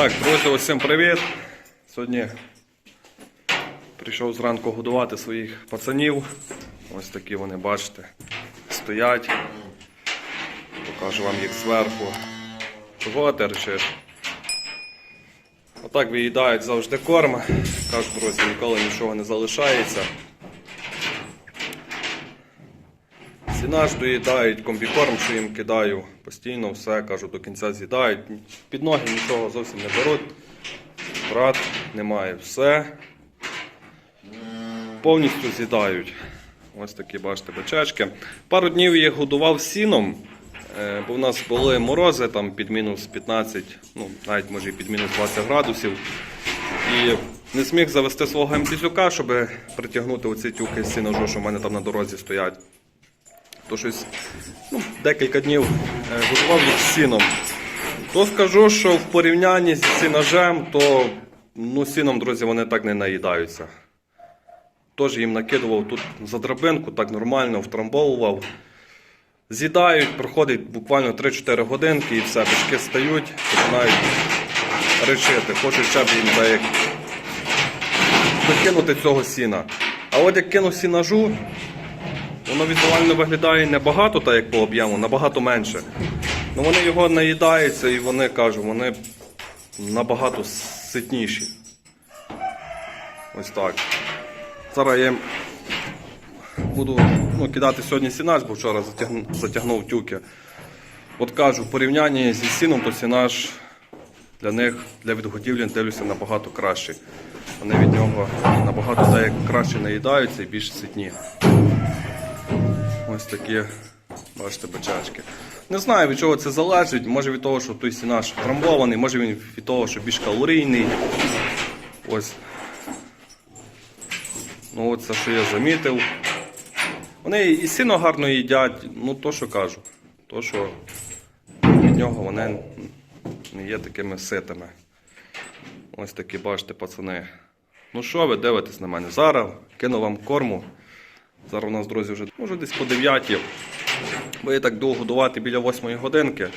Так, друзі, усім привіт. Сьогодні прийшов зранку годувати своїх пацанів. Ось такі вони, бачите, стоять. Покажу вам їх зверху. Чого ти речиш? Отак виїдають завжди корм. Кажу, друзі, ніколи нічого не залишається. Сінаш доїдають, комбікорм, що їм кидаю, постійно все, кажу, до кінця з'їдають. Під ноги нічого зовсім не беруть. Брат немає. Все. Повністю з'їдають. Ось такі, бачите, бачачки. Пару днів їх годував сіном, е, бо в нас були морози там під мінус 15, ну навіть може і під мінус 20 градусів. І не зміг завести свого МТЗюка, щоб притягнути оці тюки сіножу, що в мене там на дорозі стоять то щось ну, декілька днів е, годував їх сіном. То скажу, що в порівнянні з сінажем, то ну, сіном, друзі, вони так не наїдаються. Теж їм накидував тут за драбинку, так нормально втрамбовував. З'їдають, проходить буквально 3-4 годинки і все, бички стають, починають речити. Хочуть ще б їм як докинути цього сіна. А от як кинув сінажу, Воно візуально виглядає небагато, так як по об'єму, набагато менше. Ну вони його наїдаються і вони кажу, вони набагато ситніші. Ось так. Зараз я буду ну, кидати сьогодні сінаж, бо вчора затягнув, затягнув тюки. От кажу, в порівнянні зі сіном, то сінаж для них, для відгодівлі дивлюся набагато кращий. Вони від нього набагато так краще наїдаються і більш ситні. Ось такі, бачите, бачачки. Не знаю, від чого це залежить. Може від того, що той сінаш трамбований, може він від того, що більш калорійний. Ось. Ну, оце, що я замітив. Вони і сіно гарно їдять, ну то, що кажу. То, що від нього вони не є такими ситими. Ось такі, бачите, пацани. Ну що ви дивитесь на мене? Зараз кину вам корму. Зараз у нас, друзі, вже може десь по 9. Бо я так довго годувати біля 8 годинки.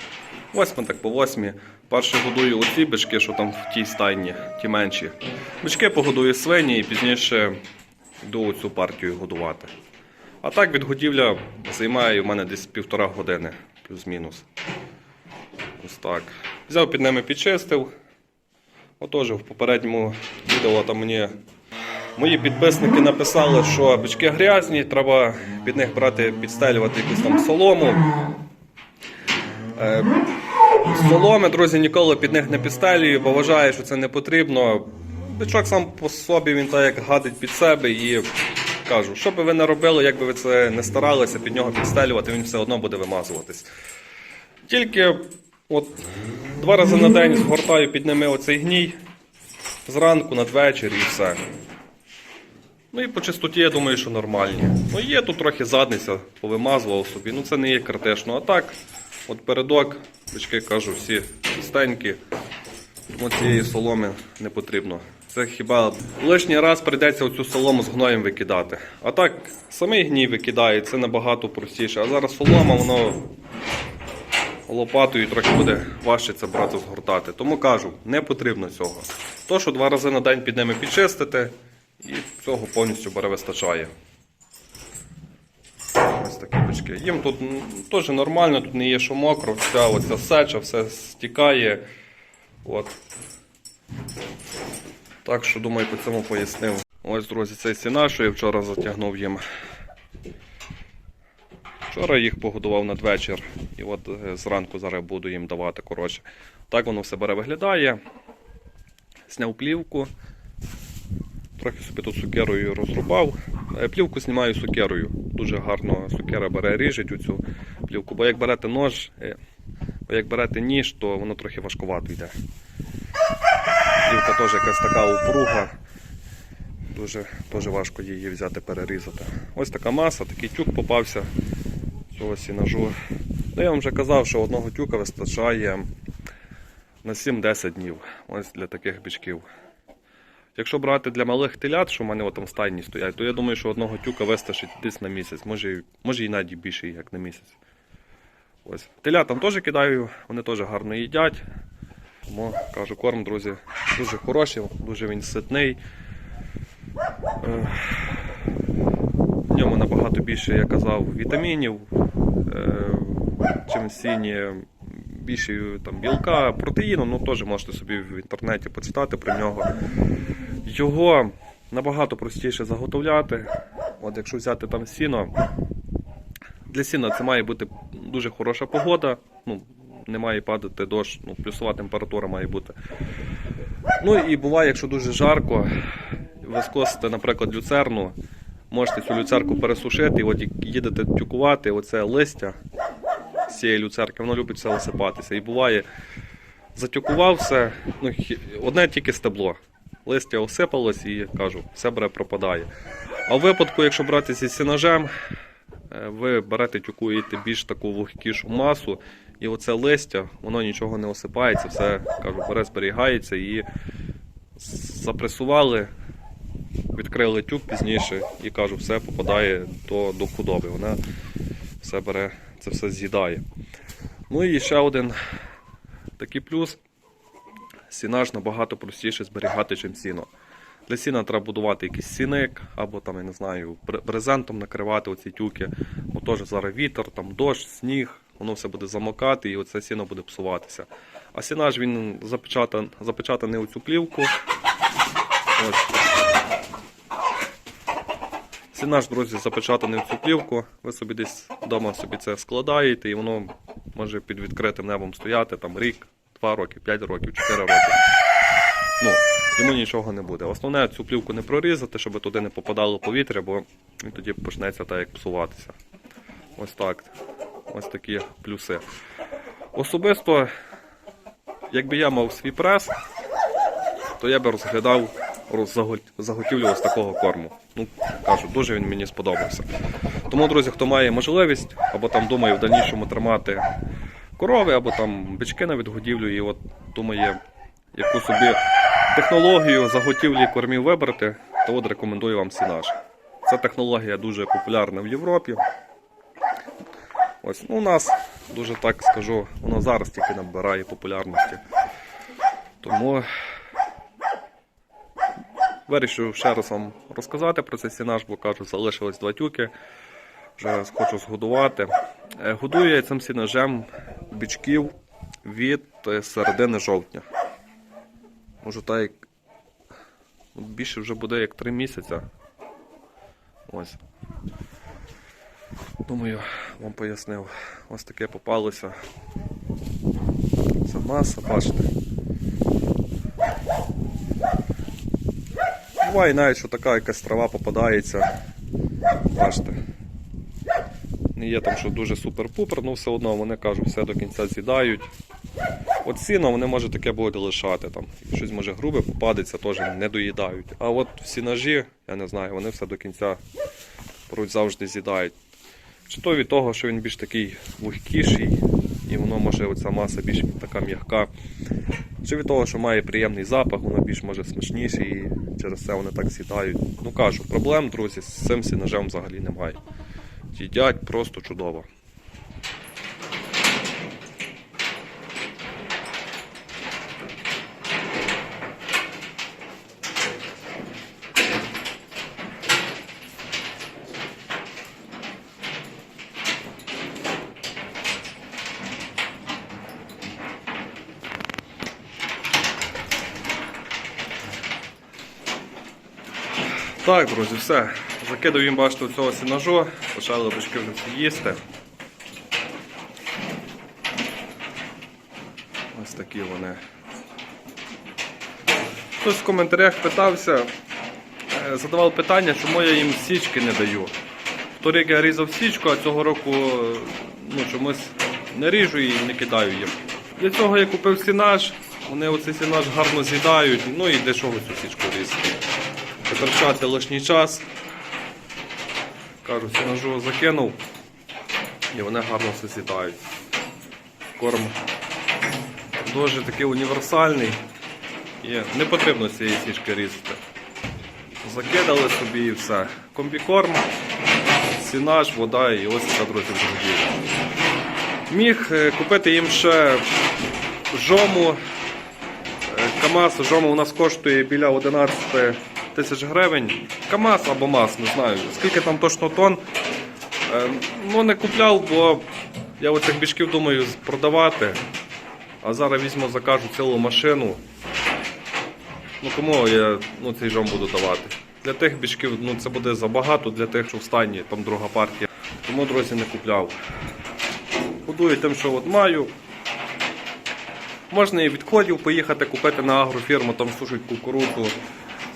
8 так по 8. Перше годую оці бички, що там в тій стайні, ті менші. Бички погодую свині і пізніше йду цю партію годувати. А так відгодівля займає у мене десь півтора години, плюс-мінус. Ось так. Взяв під ними підчистив. Отож, в попередньому відео там мені Мої підписники написали, що бички грязні, треба під них брати, підстелювати якусь там солому. Е, соломи, друзі, ніколи під них не підстелюю, бо вважаю, що це не потрібно. Бичок сам по собі він так як гадить під себе і кажу, що би ви не робили, як би ви це не старалися під нього підстелювати, він все одно буде вимазуватись. Тільки от два рази на день згортаю під ними оцей гній, зранку, надвечір і все. Ну і по чистоті, я думаю, що нормальні. Ну є тут трохи задниця, повимазував собі. Ну це не є критично. А так, от передок, бички кажу, всі чистенькі. Тому цієї соломи не потрібно. Це хіба лишній раз прийдеться оцю солому з гноєм викидати. А так, самий гній викидає, це набагато простіше. А зараз солома, воно лопатою трохи буде важче це брати згортати. Тому кажу, не потрібно цього. То, що два рази на день під ними підчистити. І цього повністю бере вистачає. Ось такі бички. Їм тут теж нормально, тут не є що мокро, вся оця сеча, все стікає. От. Так що, думаю, по цьому пояснив. Ось, друзі, цей сіна, що я вчора затягнув їм. Вчора їх погодував надвечір. І от е, зранку зараз буду їм давати. коротше. Так воно все бере виглядає. Сняв плівку. Трохи собі тут сукерою розрубав. Е, Плівку знімаю сукерою. Дуже гарно сукера бере, ріжить цю плівку. Бо як берете нож, е, бо як берете ніж, то воно трохи важкувато йде. Плівка теж якась така упруга. Дуже, дуже важко її взяти, перерізати. Ось така маса, такий тюк попався цього сінажу. Ну, я вам вже казав, що одного тюка вистачає на 7-10 днів. Ось для таких бичків. Якщо брати для малих телят, що в мене там стайні стоять, то я думаю, що одного тюка вистачить десь на місяць, може, може і навіть більше, як на місяць. Ось. Телятам теж кидаю, вони теж гарно їдять. Тому кажу, корм, друзі, дуже хороший, дуже він ситний. Е, В ньому набагато більше, я казав, вітамінів, е, чим сіні, більше там, білка, протеїну, ну теж можете собі в інтернеті почитати про нього. Його набагато простіше заготовляти. От якщо взяти там сіно, для сіна це має бути дуже хороша погода. Ну, не має падати дощ, ну, плюсова температура має бути. Ну і буває, якщо дуже жарко, ви скосите, наприклад, люцерну, можете цю люцерку пересушити, і от їдете тюкувати, оце листя цієї люцерки, воно любить все осипатися. І буває, затюкував все, ну, одне тільки стебло. Листя осипалось і кажу, все бере пропадає. А в випадку, якщо брати зі сінажем, е, ви берете, тюкуєте більш таку вогкішу масу, і оце листя, воно нічого не осипається, все кажу, бере, зберігається і запресували, відкрили тюк пізніше і кажу, все попадає до, до худоби. Вона все бере, це все з'їдає. Ну і ще один такий плюс. Сінаж набагато простіше зберігати, ніж сіно. Для сіна треба будувати якийсь сіник, або там, я не знаю, бре- брезентом накривати оці тюки. Бо теж зараз вітер, там дощ, сніг, воно все буде замокати і оце сіно буде псуватися. А сінаж він запечатан, запечатаний у цю плівку. Ось. Сінаж, друзі, запечатаний в цю плівку. Ви собі десь вдома собі це складаєте, і воно може під відкритим небом стояти там рік, 2 роки, 5 років, 4 роки. Ну, йому нічого не буде. Основне цю плівку не прорізати, щоб туди не попадало повітря, бо він тоді почнеться так як псуватися. Ось так. Ось такі плюси. Особисто, якби я мав свій прес, то я би розглядав заготівлю ось такого корму. Ну, кажу, дуже він мені сподобався. Тому, друзі, хто має можливість, або там думає в дальнішому тримати корови, або там бички на відгодівлю, і от думає, яку собі технологію заготівлі кормів вибрати, то от рекомендую вам сінаж. Ця технологія дуже популярна в Європі. Ось, ну, у нас дуже так скажу, воно зараз тільки набирає популярності. Тому вирішив ще раз вам розказати про цей сінаж, бо кажу, залишилось два тюки. Вже хочу згодувати. Е, Годую я цим сінажем бичків від е, середини жовтня. Може так як більше вже буде як 3 місяця. Ось. Думаю, вам пояснив. Ось таке попалося. Це маса, бачите. Буває навіть, що така якась трава попадається. Бачите. Не є там, що дуже супер-пупер, але все одно вони кажуть, все до кінця з'їдають. От сіно вони може таке будуть лишати. Там. Щось може грубе попадеться, теж не доїдають. А от всі ножі, я не знаю, вони все до кінця завжди з'їдають. Чи то від того, що він більш такий вогкіший, і воно може оця маса більш така м'яка. Чи від того, що має приємний запах, воно більш може смачніше і через це вони так з'їдають. Ну кажу, проблем, друзі, з цим сінажем взагалі немає. Їдять просто чудово. Так, друзі, все. Закидав їм, бачите, цього сінажу, почали бички вже всі їсти. Ось такі вони. Хтось в коментарях питався, е, задавав питання, чому я їм січки не даю. Торік я різав січку, а цього року е, ну, чомусь не ріжу і не кидаю їм. Для цього я купив сінаж, вони оцей сінаж гарно з'їдають, ну і чого цю січку різати. Витрачати лишній час. Кажу, сінажу закинув і вони гарно все з'їдають. Корм дуже такий універсальний і не потрібно цієї січки різати. Закидали собі і все. Комбікорм, сінаж, вода і ось така, друзі, загодівля. Міг е, купити їм ще жому КАМАЗ, жома у нас коштує біля 11 тисяч гривень. КАМАЗ або МАЗ, не знаю. Скільки там точно тонн. Е, Ну, не купляв, бо я оцих бічків думаю продавати. А зараз візьму, закажу цілу машину. Ну кому я ну, цей жом буду давати? Для тих бічків ну, це буде забагато, для тих, що в стані, там друга партія. Тому, друзі, не купляв. Будую тим, що от маю. Можна і відходів поїхати купити на агрофірму, там сушать кукурудзу.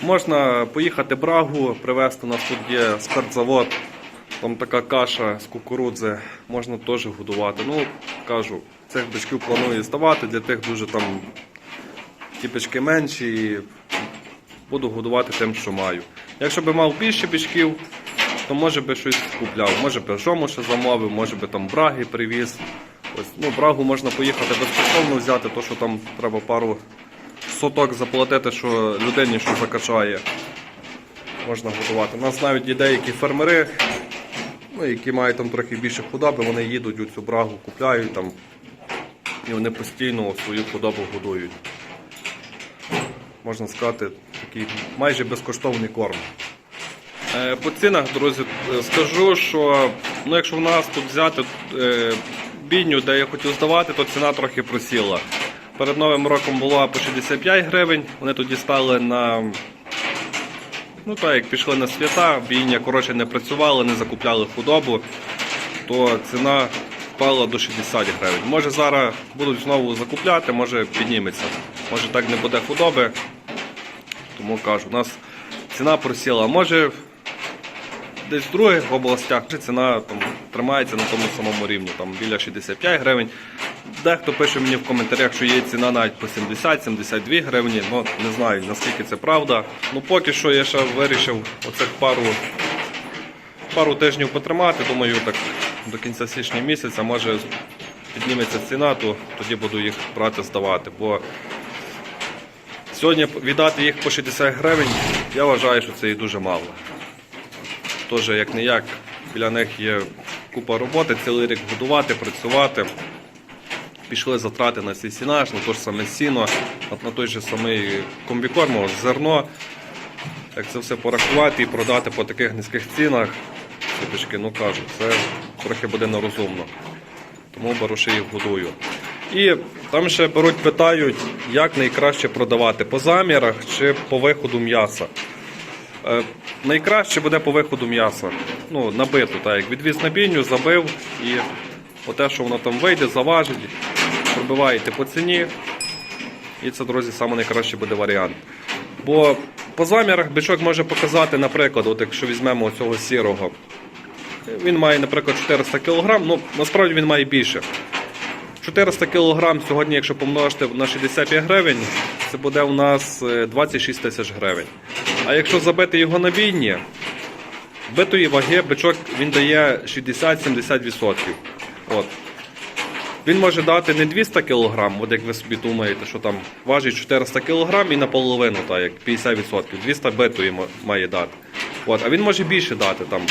Можна поїхати брагу привезти, у нас тут є спиртзавод, там така каша з кукурудзи, можна теж годувати. Ну, кажу, цих бичків планую здавати, для тих дуже там ті бички менші і буду годувати тим, що маю. Якщо би мав більше бичків, то може би щось купляв. Може би жому ще замовив, може би там браги привіз. Ось, ну, брагу можна поїхати безкоштовно взяти, то що там треба пару соток заплатити, що людині що закачає. Можна готувати. У нас навіть є деякі фермери, ну, які мають там трохи більше худоби, вони їдуть у цю брагу, купляють там, і вони постійно свою худобу годують. Можна сказати, такий майже безкоштовний корм. Е, По цінах, друзі, е, скажу, що ну, якщо в нас тут взяти е, бійню, де я хотів здавати, то ціна трохи просіла. Перед новим роком була по 65 гривень, вони тоді стали на. Ну так, як пішли на свята, бійня коротше не працювали, не закупляли худобу, то ціна впала до 60 гривень. Може зараз будуть знову закупляти, може підніметься. Може так не буде худоби. Тому кажу, у нас ціна просіла. Може десь в других областях ціна там, тримається на тому самому рівні, там біля 65 гривень. Дехто пише мені в коментарях, що є ціна навіть по 70-72 гривні. Ну, не знаю наскільки це правда. Ну поки що я ще вирішив оцих пару, пару тижнів потримати. Думаю, так до кінця січня місяця може підніметься ціна, то тоді буду їх брати здавати. Бо сьогодні віддати їх по 60 гривень, я вважаю, що це і дуже мало. Теж як не як, біля них є купа роботи, цілий рік годувати, працювати. Пішли затрати на цей сінаж, на те ж саме сіно, на- той же самий комбікорм, зерно. Як це все порахувати і продати по таких низьких цінах, сіточки, ну кажу, це трохи буде нерозумно. Тому баруші їх годую. І там ще беруть, питають, як найкраще продавати по замірах чи по виходу м'яса. Е, найкраще буде по виходу м'яса. Ну, набито, так як відвіз на бійню, забив і оте, що воно там вийде, заважить, пробиваєте по ціні. І це, друзі, саме найкращий буде варіант. Бо по замірах бичок може показати, наприклад, от якщо візьмемо цього сірого, він має, наприклад, 400 кг, ну насправді він має більше. 400 кг сьогодні, якщо помножити на 65 гривень, це буде у нас е, 26 тисяч гривень. А якщо забити його на бійні, битої ваги бичок він дає 60-70%. От. Він може дати не 200 кг, от як ви собі думаєте, що там важить 400 кг і наполовину, так, як 50%. 200 битої ма- має дати. От. А він може більше дати, там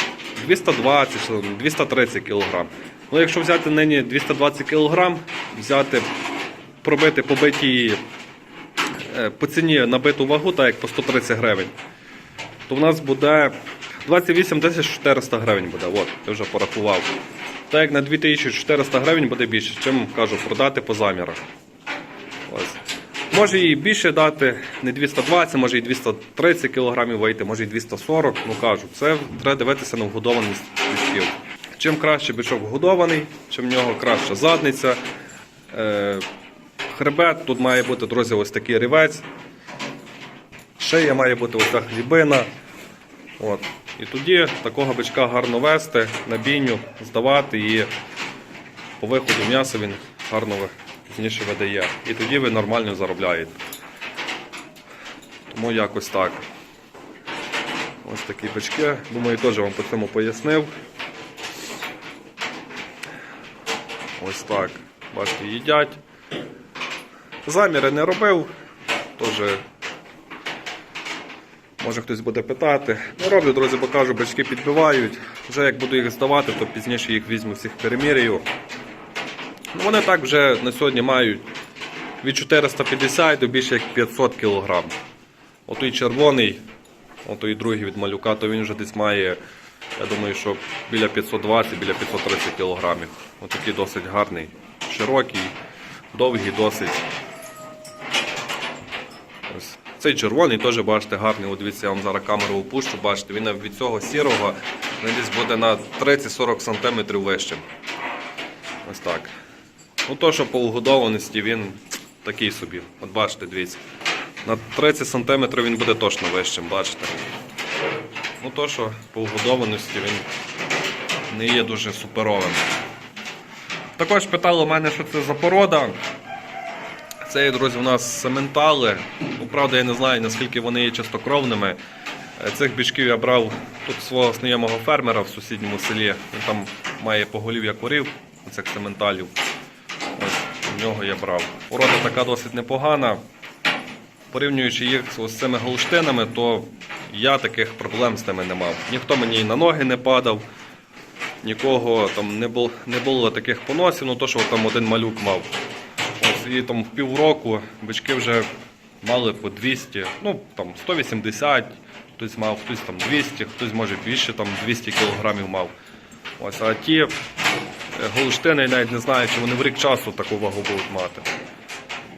220-230 кг. Ну, якщо взяти нині 220 кг, взяти, пробити побиті е, по ціні набиту вагу, так як по 130 гривень, то в нас буде 28 тисяч 400 гривень буде. От, я вже порахував. Так як на 2400 гривень буде більше, чим кажу, продати по замірах. Може і більше дати, не 220, може і 230 кг вийти, може і 240, ну кажу, це треба дивитися на вгодованість бичків. Чим краще бичок вгодований, чим в нього краща задниця. Е, хребет, тут має бути, друзі, ось такий рівець. Шия має бути ось ця хлібина. От. І тоді такого бичка гарно вести, на бійню, здавати і по виходу м'яса він гарно пізніше видає. І тоді ви нормально заробляєте. Тому якось так. Ось такі бички. Думаю, теж вам по цьому пояснив. Ось так. Бачите, їдять. Заміри не робив. Теж Може хтось буде питати. Не роблю, друзі, бо кажу, бички підбивають. Вже як буду їх здавати, то пізніше їх візьму всіх перемірюю. Ну, вони так вже на сьогодні мають від 450 до більше як 500 кг. Отой червоний, отой другий від малюка, то він вже десь має, я думаю, що біля 520, біля 530 кг. Отакий досить гарний, широкий, довгий досить. Цей червоний теж бачите гарний. От дивіться, я вам зараз камеру опущу, бачите, він від цього сірого десь буде на 30-40 см вищим. Ось так. Ну то, що по угодованості він такий собі. От бачите, дивіться. На 30 см він буде точно вищим, бачите. Ну то, що по угодованості він не є дуже суперовим. Також питали мене, що це за порода. Це, друзі, у нас сементали. Ну, правда, я не знаю, наскільки вони є чистокровними. Е, Цих бічків я брав тут свого знайомого фермера в сусідньому селі. Він там має поголів'я корів, цих сементалів. Ось в нього я брав. Порода така досить непогана. Порівнюючи їх з цими голштинами, то я таких проблем з ними не мав. Ніхто мені і на ноги не падав, нікого там не було, не було таких поносів, ну то, що там один малюк мав. І там в півроку бички вже мали по 200, ну там 180, хтось мав, хтось там 200, хтось може більше там 200 кілограмів мав. Ось, а ті е, голштини, я навіть не знаю, чи вони в рік часу таку вагу будуть мати.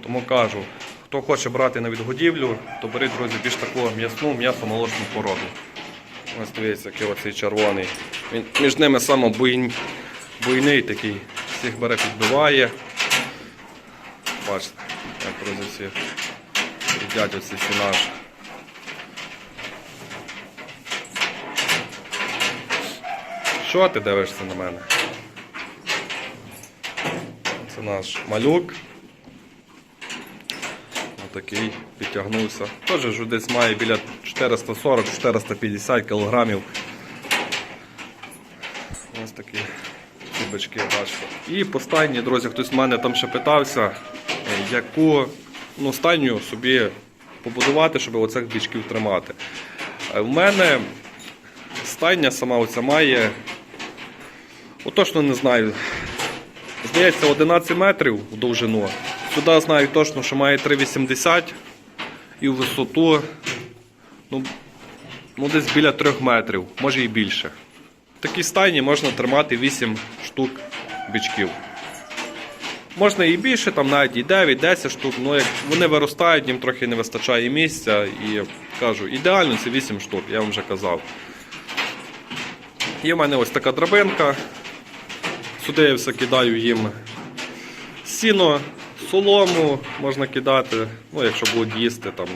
Тому кажу, хто хоче брати на відгодівлю, то беріть, друзі, більш таку м'ясну, м'ясо-молочну породу. Ось дивіться, який оцей червоний. Він між ними саме буйн- буйний такий. Всіх бере підбиває. Бачите, як друзі всі їдять оці всі. Що ти дивишся на мене? Це наш малюк. Отакий підтягнувся. Теж вже десь має біля 440-450 кілограмів. Ось такі ці бички, бачите. І по стайні, друзі, хтось в мене там ще питався, яку ну, стайню собі побудувати, щоб оцих бичків тримати. Е, В мене стайня сама оця має, ну, точно не знаю, здається, 11 метрів в довжину. Сюди знаю точно, що має 3,80 і в висоту ну, ну, десь біля 3 метрів, може і більше. В такій стайні можна тримати 8 штук бичків. Можна і більше, там навіть і 9-10 штук, але як вони виростають, їм трохи не вистачає місця. І кажу, ідеально це 8 штук, я вам вже казав. Є в мене ось така драбинка. Сюди я все кидаю їм сіно, солому можна кидати, ну, якщо будуть їсти там.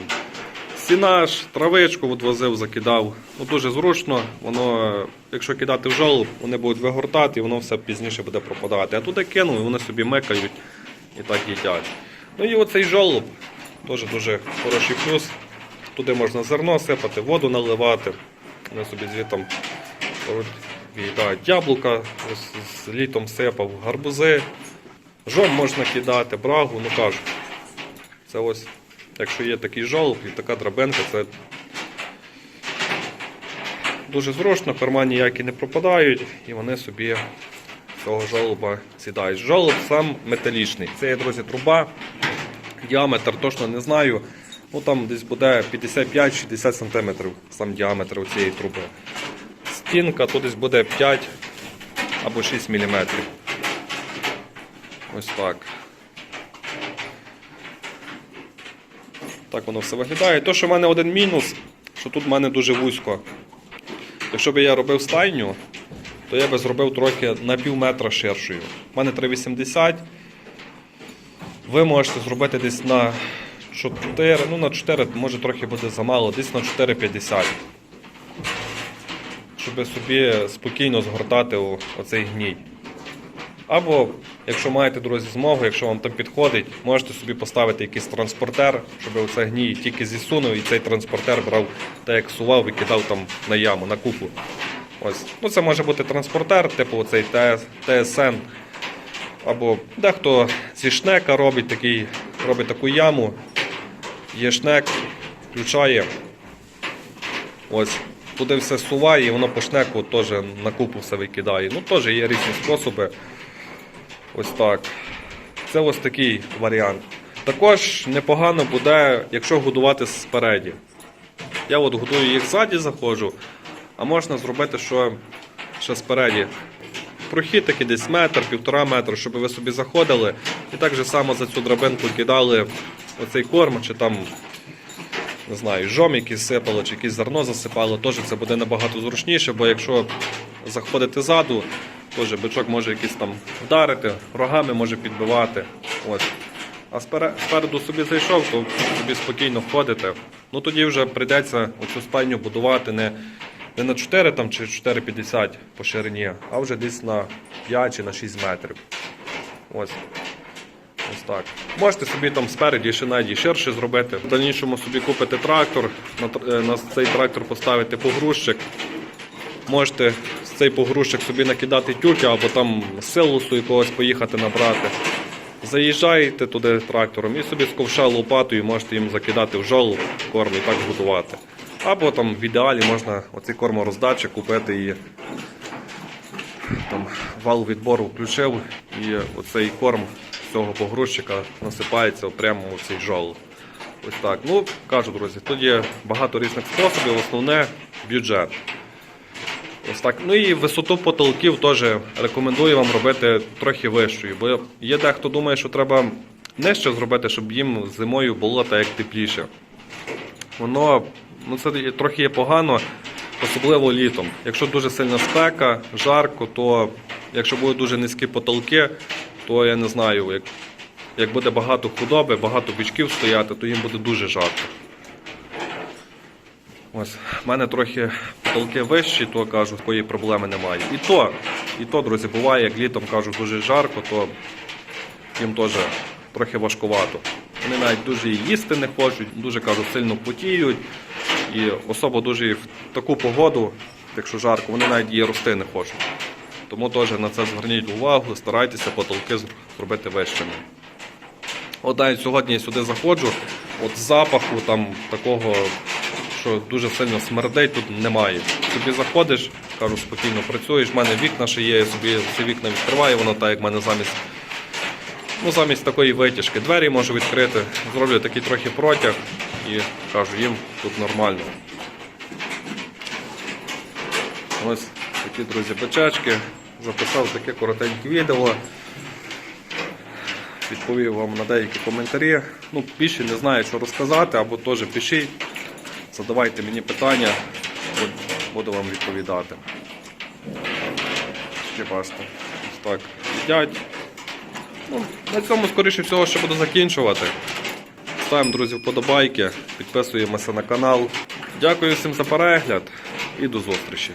Сінаж, травичку от возив, закидав. Ну, дуже зручно, воно, якщо кидати в жолоб, вони будуть вигортати і воно все пізніше буде пропадати. А туди кинув, і вони собі мекають і так їдять. Ну і оцей жолоб теж дуже хороший плюс. Туди можна зерно сипати, воду наливати. Вони собі звітом їдають яблука, з літом сипав, гарбузи. Жом можна кидати, брагу, ну кажу. Це ось, якщо є такий жолоб і така драбинка, це дуже зручно, кармані ніякі не пропадають і вони собі цього жолоба сідають. Жолоб сам металічний. Це є, друзі, труба. Діаметр точно не знаю. Ну там десь буде 55-60 см сам діаметр у цієї труби. Стінка тут десь буде 5 або 6 мм. Ось так. Так воно все виглядає. То, що в мене один мінус, що тут в мене дуже вузько. Якщо б я робив стайню, то я би зробив трохи на пів метра ширшою. У мене 3,80. Ви можете зробити десь на 4, ну на 4, може трохи буде замало, десь на 4,50. Щоб собі спокійно згортати оцей гній. Або, якщо маєте, друзі, змогу, якщо вам там підходить, можете собі поставити якийсь транспортер, щоб оце гній тільки зісунув і цей транспортер брав так як сував і кидав там на яму, на купу. Ось. Ну, це може бути транспортер, типу оцей ТСН. Або дехто зі шнека робить, такий, робить таку яму. Є шнек, включає. Ось. Туди все суває і воно по шнеку теж на купу все викидає. Ну, теж є різні способи. Ось так. Це ось такий варіант. Також непогано буде, якщо годувати спереді. Я от годую їх ззаді заходжу, а можна зробити, що ще спереді. Прохід такий десь метр, півтора метра, щоб ви собі заходили і так же само за цю драбинку кидали оцей корм, чи там, не знаю, жом якийсь сипало, чи якесь зерно засипало, теж це буде набагато зручніше, бо якщо заходити ззаду, теж бичок може якийсь там вдарити, рогами може підбивати. Ось. А спереду собі зайшов, то собі спокійно ходите. Ну тоді вже прийдеться оцю спальню будувати не, не на 4 там, чи 4,50 по ширині, а вже десь на 5 чи на 6 метрів. Ось. Ось так. Можете собі там спереді ще навіть ширше зробити. В дальнішому собі купите трактор, на, е, на цей трактор поставити погрузчик. Можете цей погрузчик собі накидати тюки або там силусу якогось поїхати набрати. Заїжджаєте туди трактором і собі з ковша лопатою можете їм закидати в жолоб корм і так годувати. Або там в ідеалі можна оцей кормороздатчик купити і там вал відбору включив і оцей корм цього погрузчика насипається прямо у цей жолоб. Ось так. Ну, кажу, друзі, тут є багато різних способів, основне бюджет. Ось так. Ну і висоту потолків теж рекомендую вам робити трохи вищою, бо є дехто думає, що треба нижче зробити, щоб їм зимою було так як тепліше. Воно ну, це трохи є погано, особливо літом. Якщо дуже сильна спека, жарко, то якщо будуть дуже низькі потолки, то я не знаю, як, як буде багато худоби, багато бичків стояти, то їм буде дуже жарко. Ось, в мене трохи потолки вищі, то кажу, такої проблеми немає. І то, і то, друзі, буває, як літом кажу, дуже жарко, то їм теж трохи важкувато. Вони навіть дуже і їсти не хочуть, дуже кажу, сильно потіють. І особо дуже в таку погоду, якщо жарко, вони навіть і рости не хочуть. Тому теж на це зверніть увагу, старайтеся потолки зробити вищими. От навіть сьогодні я сюди заходжу, от запаху там такого, що дуже сильно смердить, тут немає. Собі заходиш, кажу, спокійно працюєш, в мене вікна ще є, я собі ці вікна відкриваю, воно так як в мене замість. Ну, замість такої витяжки двері можу відкрити, зроблю такий трохи протяг і кажу, їм тут нормально. Ось такі, друзі, бичачки. Записав таке коротеньке відео. Відповів вам на деякі коментарі. Ну, більше не знаю, що розказати, або теж пишіть. Задавайте мені питання, буду вам відповідати. Ось так їдять. Ну, на цьому, скоріше всього, ще буду закінчувати. Ставимо, друзі, вподобайки, підписуємося на канал. Дякую всім за перегляд і до зустрічі.